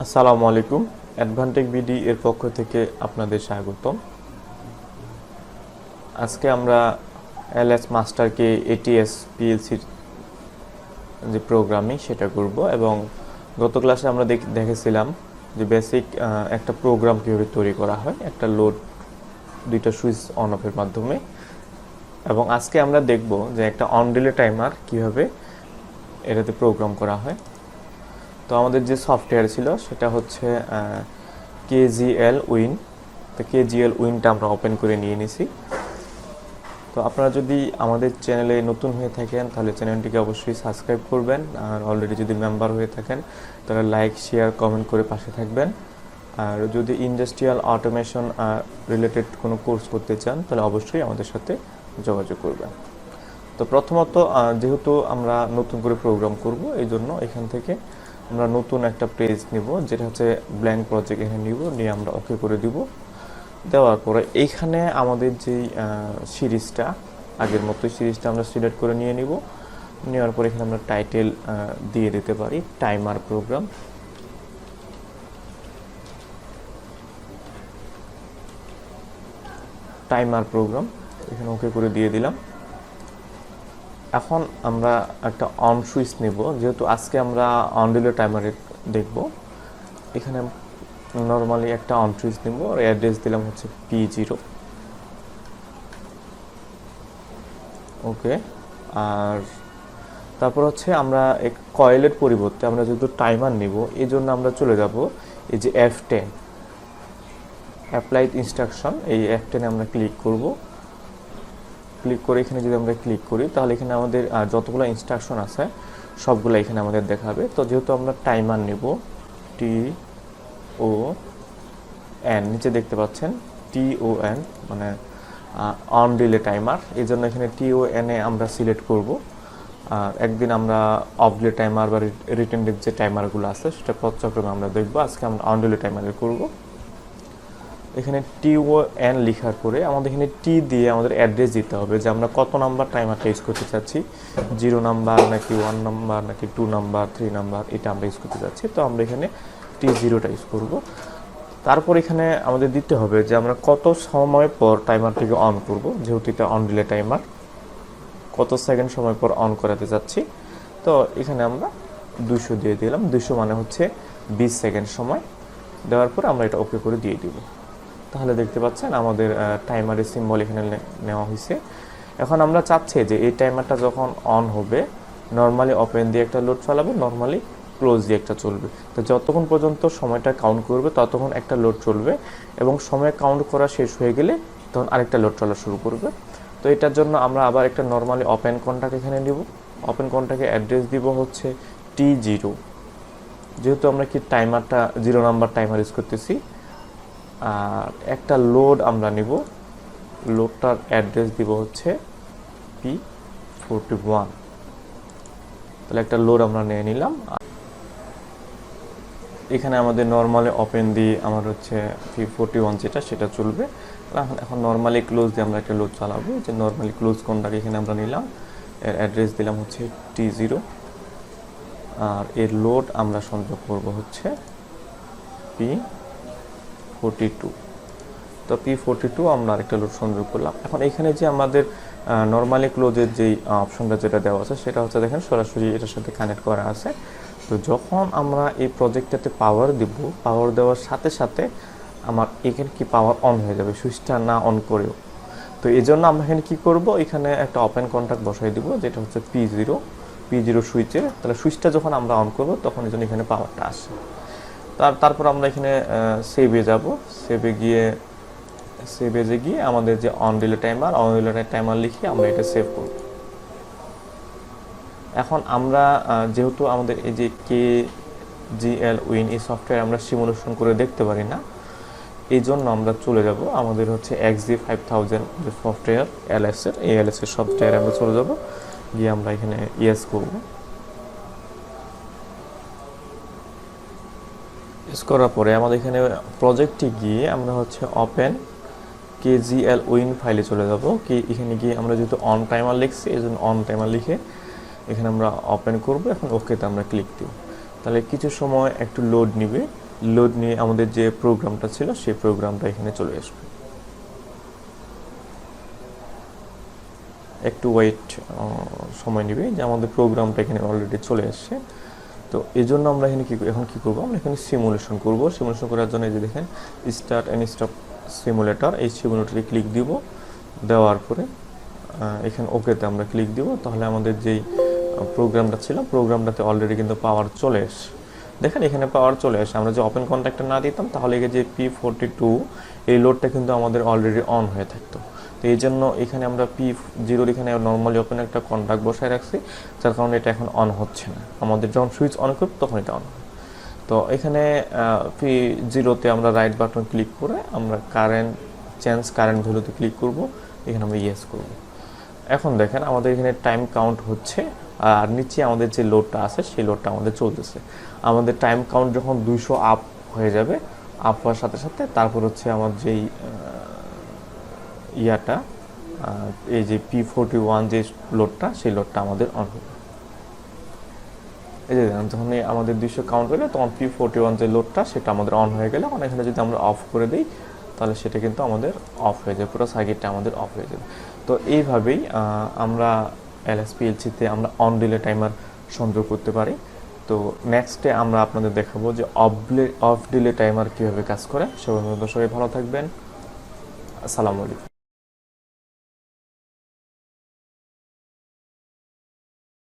আসসালামু আলাইকুম। অ্যাডভান্টেক বিডি এর পক্ষ থেকে আপনাদের স্বাগতম। আজকে আমরা এলএস মাস্টারকে এটিএস পিএলসির যে প্রোগ্রামিং সেটা করব এবং গত ক্লাসে আমরা দেখ- দেখেছিলাম যে বেসিক একটা প্রোগ্রাম কীভাবে তৈরি করা হয়, একটা লোড দুইটা সুইচ অন অফের মাধ্যমে। এবং আজকে আমরা দেখব যে একটা অন ডিলে টাইমার কীভাবে এটাতে প্রোগ্রাম করা হয়। তো আমাদের যে সফটওয়্যার ছিল, সেটা হচ্ছে কেজিএল উইন তো কেজিএল উইনটা আমরা ওপেন করে নিয়ে নিছি। তো আপনারা যদি আমাদের চ্যানেলে নতুন হয়ে থাকেন, তাহলে চ্যানেলটিকে অবশ্যই সাবস্ক্রাইব করবেন। আর অলরেডি যদি মেম্বার হয়ে থাকেন, তাহলে লাইক শেয়ার কমেন্ট করে পাশে থাকবেন। আর যদি ইন্ডাস্ট্রিয়াল অটোমেশন রিলেটেড কোনো কোর্স করতে চান, তাহলে অবশ্যই আমাদের সাথে যোগাযোগ করবেন। তো প্রথমত যেহেতু আমরা নতুন করে প্রোগ্রাম করব এই জন্য এখান থেকে আমরা নতুন একটা পেজ নিব, যেটা হচ্ছে ব্ল্যাঙ্ক প্রজেক্ট এখানে নিব, নিয়ে আমরা ওকে করে দিব। দেওয়ার পরে এইখানে আমাদের যেই সিরিজটা, আগের মতো সিরিজটা আমরা সিলেক্ট করে নিয়ে নিব। নেওয়ার পরে এখানে আমরা টাইটেল দিয়ে দিতে পারি টাইমার প্রোগ্রাম টাইমার প্রোগ্রাম এখানে ওকে করে দিয়ে দিলাম। এখন আমরা একটা অন সুইচ নেব, যেহেতু আজকে আমরা অন ডিলে টাইমারে দেখব। এখানে নর্মালি একটা অন সুইচ নেব, আর অ্যাড্রেস দিলাম হচ্ছে পি জিরো ওকে আর তারপর হচ্ছে আমরা এক কয়েলের পরিবর্তে আমরা যেহেতু টাইমার নেব এই জন্য আমরা চলে যাব এই যে এফ টেন অ্যাপ্লাইড ইনস্ট্রাকশন এই এফ টেনে আমরা ক্লিক করব। ক্লিক করে, এখানে যদি আমরা ক্লিক করি, তাহলে এখানে আমাদের যতগুলো ইনস্ট্রাকশন আছে, সবগুলো এখানে আমাদের দেখাবে। তো যেহেতু আমরা টাইমার নেব টি ও এন নিচে দেখতে পাচ্ছেন টি ও এন মানে অন ডিলে টাইমার এই জন্য এখানে টি ও এন আমরা সিলেক্ট করব। আর একদিন আমরা অফ ডিলে টাইমার বা রিটেন্ডের যে টাইমারগুলো আছে, সেটা পর্যায়ক্রমে আমরা দেখব। আজকে আমরা অন ডিলে টাইমারে করব। এখানে টি ও এন লেখার পরে আমাদের এখানে টি দিয়ে আমাদের অ্যাড্রেস দিতে হবে যে আমরা কত নাম্বার টাইমারটা ইউজ করতে চাচ্ছি। জিরো নাম্বার নাকি ওয়ান নাম্বার নাকি টু নাম্বার থ্রি নাম্বার এটা আমরা ইউজ করতে চাচ্ছি। তো আমরা এখানে টি জিরোটা ইউজ করব। তারপর এখানে আমাদের দিতে হবে যে আমরা কত সময় পর টাইমারটিকে অন করব, যেহেতু এটা অন ডিলে টাইমার কত সেকেন্ড সময় পর অন করাতে চাচ্ছি। তো এখানে আমরা দুশো দিয়ে দিলাম। দুশো মানে হচ্ছে বিশ সেকেন্ড সময়। দেওয়ার পর আমরা এটা ওকে করে দিয়ে দিব। তাহলে দেখতে পাচ্ছেন আমাদের টাইমারের সিম্বল এখানে নেওয়া হয়েছে এখন আমরা চাচ্ছি যে এই টাইমারটা যখন অন হবে নর্মালি ওপেন দিয়ে একটা লোড চালাবে নর্মালি ক্লোজ দিয়ে একটা চলবে। তো যতক্ষণ পর্যন্ত সময়টা কাউন্ট করবে, ততক্ষণ একটা লোড চলবে এবং সময় কাউন্ট করা শেষ হয়ে গেলে তখন আরেকটা লোড চলা শুরু করবে। তো এটার জন্য আমরা আবার একটা নর্মালি ওপেন কন্টাক্ট এখানে নিব। ওপেন কন্টাক্টে অ্যাড্রেস দিব হচ্ছে টি জিরো যেহেতু আমরা কি টাইমারটা জিরো নাম্বার টাইমার ইউজ করতেছি আর একটা লোড আমরা নিব। লোডটার অ্যাড্রেস দিব হচ্ছে পি ফোরটি ওয়ান তাহলে একটা লোড আমরা নিয়ে নিলাম। এখানে আমাদের নর্মালি ওপেন দিয়ে আমার হচ্ছে পি ফোরটি ওয়ান যেটা, সেটা চলবে। এখন নর্মালি ক্লোজ দিয়ে আমরা একটা লোড চালাবো। যে নর্মালি ক্লোজ কোনটাকে এখানে আমরা নিলাম, এর অ্যাড্রেস দিলাম হচ্ছে টি জিরো আর এর লোড আমরা সংযোগ করব হচ্ছে পি ফোরটি টু তো পি ফোরটি টু আমরা আরেকটা লোড সংযোগ করলাম। এখন এখানে যে আমাদের নর্মালি ক্লোজের যেই অপশনটা যেটা দেওয়া আছে, সেটা হচ্ছে দেখেন সরাসরি এটার সাথে কানেক্ট করা আছে। তো যখন আমরা এই প্রজেক্টটাতে পাওয়ার দিব পাওয়ার দেওয়ার সাথে সাথে আমার এখানে কি পাওয়ার অন হয়ে যাবে? সুইচটা না অন করেও। তো এই জন্য আমরা এখানে কি করব? এখানে একটা ওপেন কন্ট্যাক্ট বসাই দিব, যেটা হচ্ছে পি জিরো পি জিরো সুইচে তাহলে সুইচটা যখন আমরা অন করব, তখন এই জন্য এখানে পাওয়ারটা আসে। তার, তারপর আমরা এখানে সেভে যাব। সেভে গিয়ে সেভে যে গিয়ে আমাদের যে on delay timer on delay timer লিখে আমরা এটা সেভ করব। এখন আমরা যেহেতু আমাদের এই যে কে জিএল উইন এই সফটওয়্যার আমরা সিমুলেশন করে দেখতে পারি না, এই জন্য আমরা চলে যাব আমাদের হচ্ছে এক্সজি ফাইভ থাউজেন্ড যে সফটওয়্যার এলএস এর, এই এর সফটওয়্যারে আমরা চলে যাব। গিয়ে আমরা এখানে ইয়েস করব। ইউজ করার পরে আমাদের এখানে প্রজেক্টটি গিয়ে আমরা হচ্ছে ওপেন কেজিএল উইন ফাইলে চলে যাব। কি এখানে গিয়ে আমরা যেহেতু অন টাইমার লিখছি এই জন্য অন টাইমার লিখে এখানে আমরা ওপেন করব। এখন ওকেতে আমরা ক্লিক দিব। তাহলে কিছু সময় একটু লোড নিবে। লোড নিয়ে আমাদের যে প্রোগ্রামটা ছিল, সেই প্রোগ্রামটা এখানে চলে আসবে। একটু ওয়েট সময় নেবে যে আমাদের প্রোগ্রামটা এখানে অলরেডি চলে আসছে তো এই জন্য আমরা এখানে কি এখন কী করব? আমরা এখানে সিমুলেশন করব। সিমুলেশন করার জন্য এই যে দেখেন স্টার্ট অ্যান্ড স্টপ সিমুলেটর এই সিমুলেটরে ক্লিক দিব। দেওয়ার পরে এখানে ওকেতে আমরা ক্লিক দিব। তাহলে আমাদের যেই প্রোগ্রামটা ছিল প্রোগ্রামটাতে অলরেডি কিন্তু পাওয়ার চলে এসে, দেখেন এখানে পাওয়ার চলে আসে আমরা যে ওপেন কন্ট্যাক্টটা না দিতাম, তাহলে যে পি ফোরটি টু এই লোডটা কিন্তু আমাদের অলরেডি অন হয়ে থাকতো। এই জন্য এখানে আমরা পি জিরোর এখানে নর্মালি ওপেন একটা কন্ট্যাক্ট বসায় রাখছি, যার কারণে এটা এখন অন হচ্ছে না। আমাদের যখন সুইচ অন করব, তখন এটা অন তো এখানে পি জিরোতে আমরা রাইট বাটন ক্লিক করে আমরা কারেন্ট চেঞ্জ কারেন্ট ভ্যালুতে ক্লিক করব, এখানে আমরা ইয়েস করব। এখন দেখেন আমাদের এখানে টাইম কাউন্ট হচ্ছে, আর নিচে আমাদের যে লোডটা আছে, সেই লোডটা আমাদের চলতেছে। আমাদের টাইম কাউন্ট যখন দুইশো আপ হয়ে যাবে আপ হওয়ার সাথে সাথে তারপর হচ্ছে আমার যেই ইয়াটা এই যে পি ফোরটি ওয়ান যে লোডটা সেই লোডটা আমাদের অন হবে এই যে যখন আমাদের দুইশো কাউন্ট হলে, তখন পি ফোরটি ওয়ান যে লোডটা সেটা আমাদের অন হয়ে গেলে অনেক এখানে যদি আমরা অফ করে দিই, তাহলে সেটা কিন্তু আমাদের অফ হয়ে যাবে পুরো সার্কিটটা আমাদের অফ হয়ে যাবে। তো এইভাবেই আমরা এলএসপিএলসিতে আমরা অন ডিলে টাইমার সংযোগ করতে পারি। তো নেক্সটে আমরা আপনাদের দেখাবো যে off delay off delay timer কীভাবে কাজ করে। সবাই সবাই ভালো থাকবেন। আসসালামু আলাইকুম।